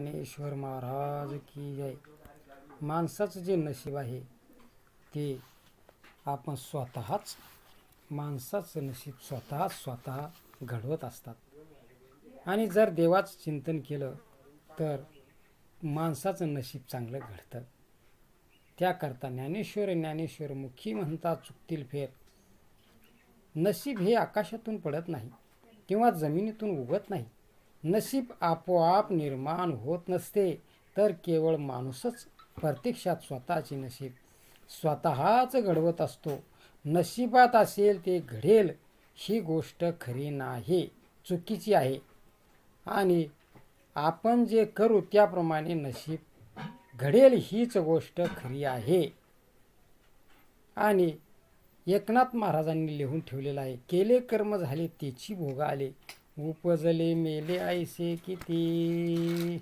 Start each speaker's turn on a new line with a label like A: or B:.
A: ज्ञानेश्वर महाराज की जय. माणसाचं जे नशीब आहे ते आपण स्वतःच माणसाचं नशीब स्वतः स्वतः घडवत असतात. आणि जर देवाचं चिंतन केलं तर माणसाचं नशीब चांगलं घडतं. त्याकरता ज्ञानेश्वर ज्ञानेश्वर मुखी म्हणता चुकतील फेर. नशीब हे आकाशातून पडत नाही किंवा जमिनीतून उगत नाही. नशीब आपोआप निर्माण होत नसते तर केवळ माणूसच प्रत्यक्षात स्वतःचे नशीब स्वतःच घडवत असतो. नशिबात असेल ते घडेल ही गोष्ट खरी नाही चुकीची आहे. आणि आपण जे करू त्याप्रमाणे नशीब घडेल हीच गोष्ट खरी आहे. आणि एकनाथ महाराजांनी लिहून ठेवलेलं आहे केले कर्म झाले त्याची भोग आले. उपजले मेले ऐसे किती?